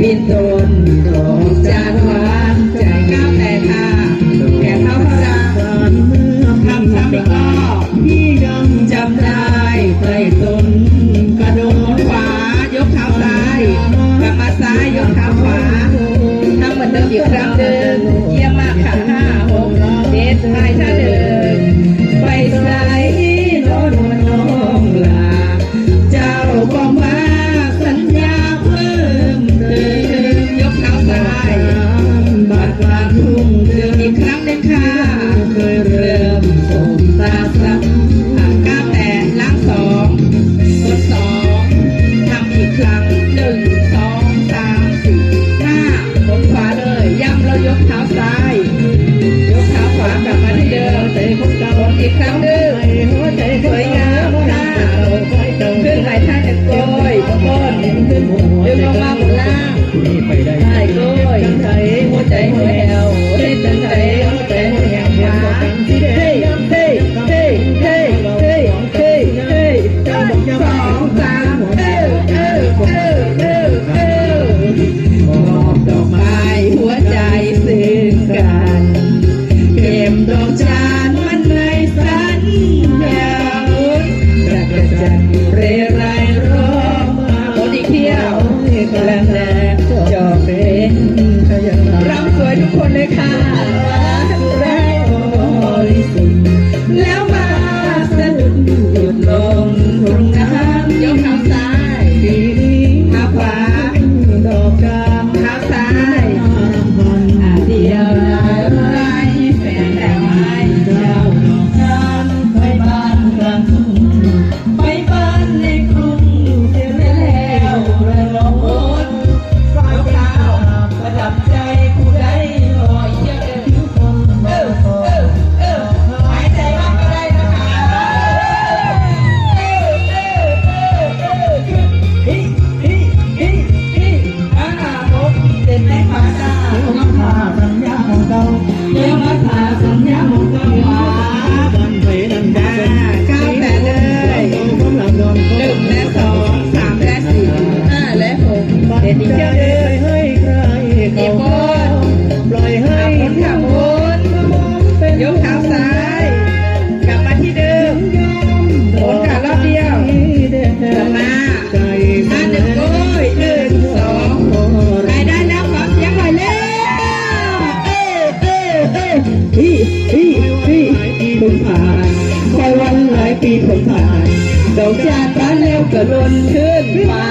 มีตนของจานวางใจก้าแต่ท่าแก่เท้าระททำก็พี่ยัจำได้ใต้ต้นกระโดดขวายกเท้าซ้ายกลับมาซ้ายยกเท้าขวาทำเหมือนเดิมอีกครั้งเดิมเยี่ยมมากค่ะห้าหกเจ็ดไปท่าเดิ จะก้อยบ่ก้วเดึงลงมาบนล่างใต้ก้ใจหัวใจหัวแอว ที่จนใครปล่อยให้ขบวนยกขาซ้าย กลับมาที่เดิมหมุนขารอบเดียวลงมาห้าหนึ่งโอ้หนึ่งสองไปได้แล้วขอเสียงหน่อยเร็วเอ้เอ้เอ้พี่พี่พี่ผ่านไปวันหลายปีผมผ่านดอกจานร้านแล้วก็ล้นขึ้นมา